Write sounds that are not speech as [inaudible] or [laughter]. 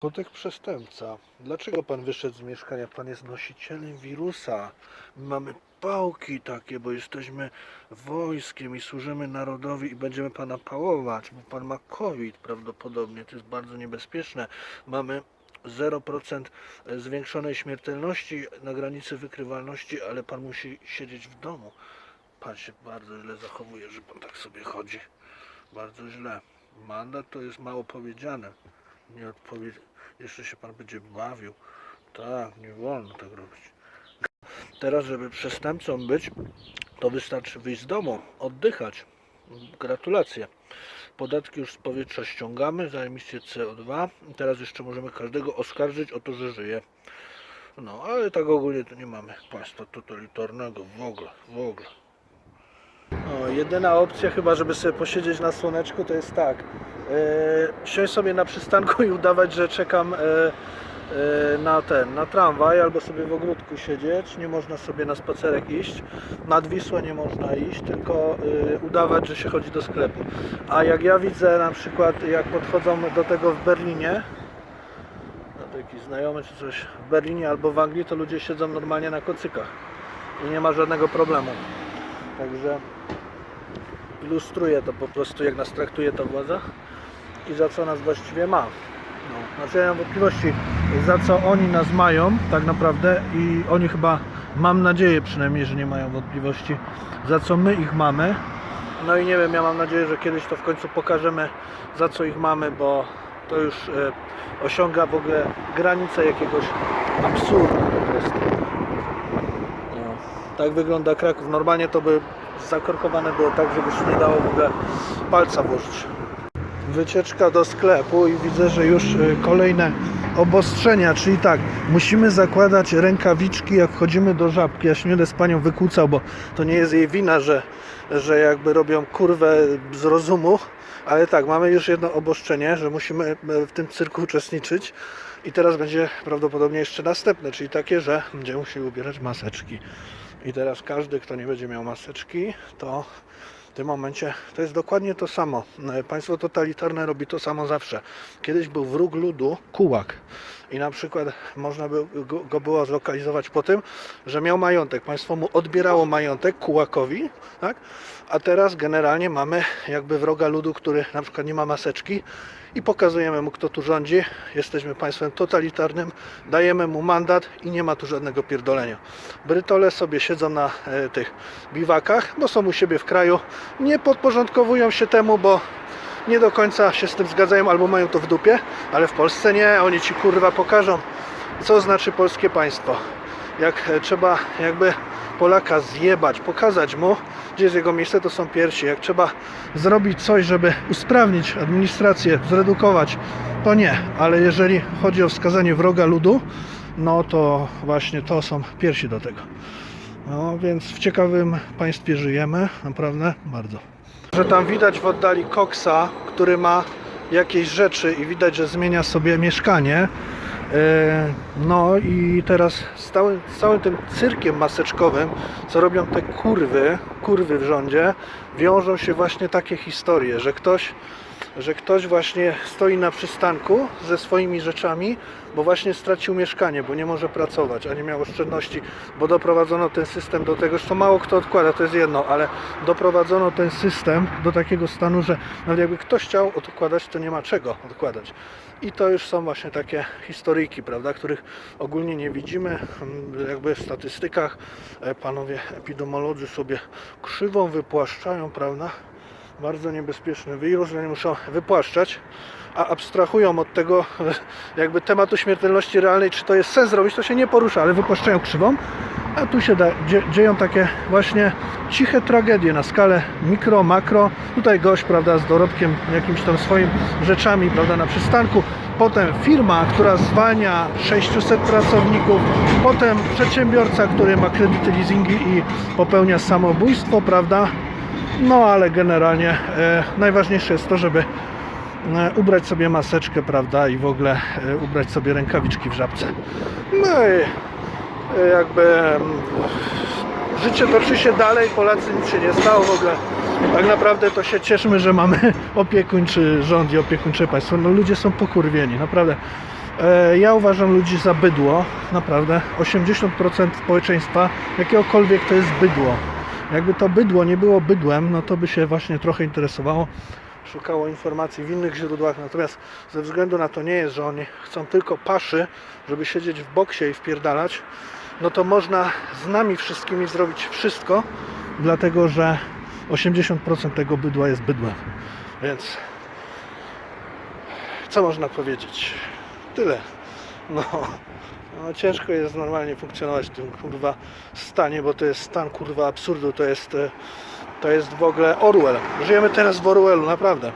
Kotek przestępca. Dlaczego pan wyszedł z mieszkania? Pan jest nosicielem wirusa. My mamy pałki takie, bo jesteśmy wojskiem i służymy narodowi i będziemy pana pałować, bo pan ma COVID prawdopodobnie. To jest bardzo niebezpieczne. Mamy 0% zwiększonej śmiertelności na granicy wykrywalności, ale pan musi siedzieć w domu. Pan się bardzo źle zachowuje, że pan tak sobie chodzi. Bardzo źle. Mandat to jest mało powiedziane. Nie odpowiedź. Jeszcze się pan będzie bawił. Tak, nie wolno tak robić. Teraz, żeby przestępcą być, to wystarczy wyjść z domu, oddychać. Gratulacje. Podatki już z powietrza ściągamy za emisję CO2. I Teraz jeszcze możemy każdego oskarżyć o to, że żyje. No, ale tak ogólnie to nie mamy państwa totalitarnego w ogóle, w ogóle. O, jedyna opcja chyba, żeby sobie posiedzieć na słoneczku, to jest tak. E, siąść sobie na przystanku i udawać, że czekam e, e, na ten, na tramwaj, albo sobie w ogródku siedzieć. Nie można sobie na spacerek iść. Nad Wisłę nie można iść, tylko udawać, że się chodzi do sklepu. A jak ja widzę na przykład, jak podchodzą do tego w Berlinie, taki znajomy czy coś w Berlinie albo w Anglii, to ludzie siedzą normalnie na kocykach i nie ma żadnego problemu. Także ilustruje to po prostu, jak nas traktuje ta władza i za co nas właściwie ma. No, znaczy ja mam wątpliwości, za co oni nas mają tak naprawdę i oni chyba, mam nadzieję przynajmniej, że nie mają wątpliwości, za co my ich mamy. No i nie wiem, ja mam nadzieję, że kiedyś to w końcu pokażemy, za co ich mamy, bo to już e, osiąga w ogóle granicę jakiegoś absurdu po prostu. No, tak wygląda Kraków. Normalnie to by zakorkowane było tak, żeby się nie dało w ogóle palca włożyć. Wycieczka do sklepu i widzę, że już y, kolejne obostrzenia, czyli tak, musimy zakładać rękawiczki jak wchodzimy do żabki. Ja się będę z panią wykłócał, bo to nie jest jej wina, że, że jakby robią kurwę z rozumu, ale tak, mamy już jedno obostrzenie, że musimy e, w tym cyrku uczestniczyć i teraz będzie prawdopodobnie jeszcze następne, czyli takie, że będziemy musieli ubierać maseczki. I teraz każdy, kto nie będzie miał maseczki, to tym momencie to jest dokładnie to samo. E, Państwo totalitarne robi to samo zawsze. Kiedyś był wróg ludu, kułak. I na przykład można by go, było zlokalizować po tym, że miał majątek. Państwo mu odbierało majątek kułakowi, tak? A teraz generalnie mamy jakby wroga ludu, który na przykład nie ma maseczki i pokazujemy mu, kto tu rządzi. Jesteśmy państwem totalitarnym, dajemy mu mandat i nie ma tu żadnego pierdolenia. Brytole sobie siedzą na e, tych biwakach, bo są u siebie w kraju, nie podporządkowują się temu, bo nie do końca się z tym zgadzają albo mają to w dupie, ale w Polsce nie, oni ci kurwa pokażą, co znaczy polskie państwo. Jak e, trzeba jakby Polaka zjebać, pokazać mu, gdzie jest jego miejsce, to są piersi. Jak trzeba zrobić coś, żeby usprawnić administrację, zredukować, to nie. Ale jeżeli chodzi o wskazanie wroga ludu, no to właśnie to są piersi do tego. No więc w ciekawym państwie żyjemy, naprawdę bardzo. Że tam widać w oddali koksa, który ma jakieś rzeczy i widać, że zmienia sobie mieszkanie. E, No i teraz z całym, z całym tym cyrkiem maseczkowym, co robią te kurwy, kurwy w rządzie, wiążą się właśnie takie historie, że ktoś, że ktoś właśnie stoi na przystanku ze swoimi rzeczami, bo właśnie stracił mieszkanie, bo nie może pracować, a nie miał oszczędności, bo doprowadzono ten system do tego, że to mało kto odkłada, to jest jedno, ale doprowadzono ten system do takiego stanu, że nawet jakby ktoś chciał odkładać, to nie ma czego odkładać. I to już są właśnie takie historyjki, prawda, których ogólnie nie widzimy, mm, jakby w statystykach e, panowie epidemiolodzy sobie krzywą wypłaszczają, prawda, bardzo niebezpieczny wirus, że nie muszą wypłaszczać, a abstrahują od tego [laughs] jakby tematu śmiertelności realnej, czy to jest sens zrobić, to się nie porusza, ale wypłaszczają krzywą, a tu się da, dzie, dzieją takie właśnie ciche tragedie na skalę mikro, makro. Tutaj gość, prawda, z dorobkiem jakimiś tam swoimi rzeczami, prawda, na przystanku. Potem firma, która zwalnia 600 pracowników. Potem przedsiębiorca, który ma kredyty, leasingi i popełnia samobójstwo, prawda. No ale generalnie e, najważniejsze jest to, żeby e, ubrać sobie maseczkę, prawda, i w ogóle e, ubrać sobie rękawiczki w żabce. No i e, jakby mm, życie toczy się dalej, Polacy nic się nie stało w ogóle. Tak naprawdę to się cieszmy, że mamy [laughs] opiekuńczy rząd i opiekuńcze państwo. No ludzie są pokurwieni, naprawdę. E, Ja uważam ludzi za bydło, naprawdę. 80% społeczeństwa jakiegokolwiek to jest bydło. Jakby to bydło nie było bydłem, no to by się właśnie trochę interesowało, szukało informacji w innych źródłach. Natomiast ze względu na to nie jest, że oni chcą tylko paszy, żeby siedzieć w boksie i wpierdalać, no to można z nami wszystkimi zrobić wszystko, dlatego że 80% tego bydła jest bydłem. Więc co można powiedzieć? Tyle. No, no ciężko jest normalnie funkcjonować w tym kurwa stanie, bo to jest stan kurwa absurdu, to jest e, to jest w ogóle Orwell. Żyjemy teraz w Orwellu, naprawdę.